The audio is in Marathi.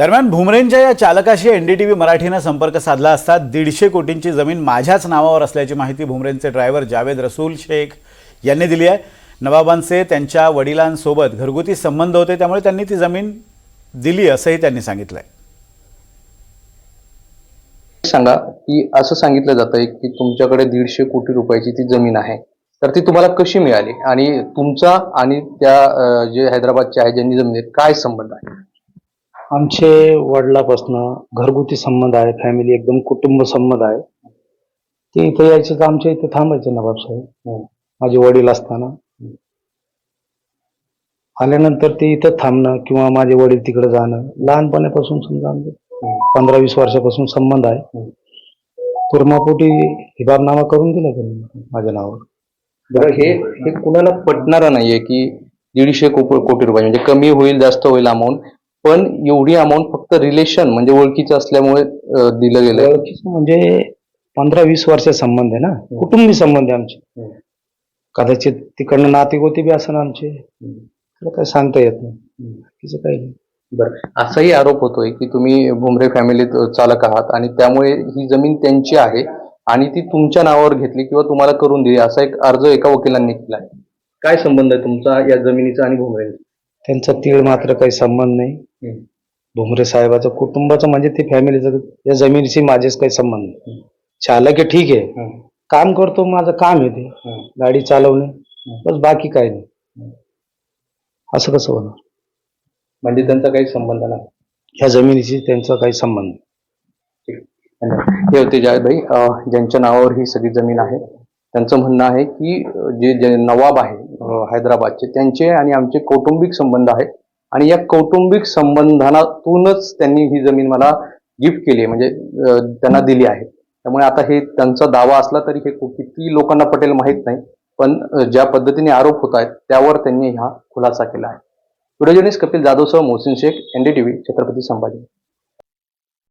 दरम्यान भुमरेंच्या या चालकाशी एनडीटीव्ही मराठीनं संपर्क साधला असता दीडशे कोटींची जमीन माझ्याच नावावर असल्याची माहिती भुमरेंचे ड्रायव्हर जावेद रसूल शेख यांनी दिली आहे. नवाबांचे त्यांच्या वडिलांसोबत घरगुती संबंध होते त्यामुळे त्यांनी ती जमीन दिली असंही त्यांनी सांगितलं आहे सांगा की असं सांगितलं जातंय की तुमच्याकडे दीडशे कोटी रुपयाची ती जमीन आहे तर ती तुम्हाला कशी मिळाली? आणि तुमचा आणि त्या जे हैदराबादचे आहे ज्यांनी जमीन काय संबंध आहे? आमचे वडिलापासनं घरगुती संबंध आहे फॅमिली एकदम कुटुंब संबंध आहे. ते इथं यायचे तर आमच्या इथं थांबायचे नवाबसाहेब हो. माझे वडील असताना. आल्यानंतर ते इथं थांबणं किंवा माझे वडील तिकडे जाणं लहानपणापासून समजा आमचे पंधरा वीस वर्षापासून संबंध आहे. तुर्मापोटी हिबाबनामा करून दिला त्यांनी माझ्या नावावर. हे हे कुणाला पटणार नाहीये की दीडशे कोटी रुपये म्हणजे कमी होईल जास्त होईल अमाऊंट पण एवढी अमाऊंट फक्त रिलेशन म्हणजे ओळखीचं असल्यामुळे दिलं गेलंय. ओळखीचं म्हणजे पंधरा वीस वर्ष संबंध आहे ना? कुटुंबी संबंध आहे आमचे. कदाचित तिकडनं नातेगोती बी असं आमचे. त्याला काही सांगता येत नाही. बाकीचं काही नाही. बरं. असाही आरोप होतोय की तुम्ही भुमरे फॅमिलीत चालक आहात आणि त्यामुळे ही जमीन त्यांची आहे आणि ती तुमच्या नावावर घेतली किंवा तुम्हाला करून दिली. असा एक अर्ज एका वकिलांनी केला आहे. काय संबंध आहे तुमचा या जमिनीचा आणि भुमरेंचा? त्यांचा तीळ मात्र काही संबंध नाही. भुमरे साहेबाचं कुटुंबाचं म्हणजे ते फॅमिलीचं या जमिनीशी माझेच काही संबंध नाही. चालक आहे ठीक आहे. काम करतो माझं काम आहे ते. गाडी चालवणे बस बाकी काही नाही. असं कसं होणार? म्हणजे त्यांचा काही संबंध नाही. ह्या जमिनीशी त्यांचा काही संबंध नाही. हे होते जावेदभाई अं, ज्यांच्या नावावर ही सगळी जमीन आहे. त्यांचं म्हणणं आहे की जे जे नवाब आहे हैदराबादचे. त्यांचे आणि आमचे कौटुंबिक संबंध आहेत आणि या कौटुंबिक संबंधातूनच त्यांनी ही जमीन मला गिफ्ट केली आहे. म्हणजे त्यांना दिली आहे. त्यामुळे आता हे त्यांचा दावा असला तरी हे किती लोकांना पटेल माहीत नाही. पण ज्या पद्धतीने आरोप होत आहेत त्यावर त्यांनी हा खुलासा केला आहे. व्हिडिओ जर्नलिस्ट कपिल जाधवसह मोहसिन शेख एनडीटीव्ही छत्रपती संभाजी.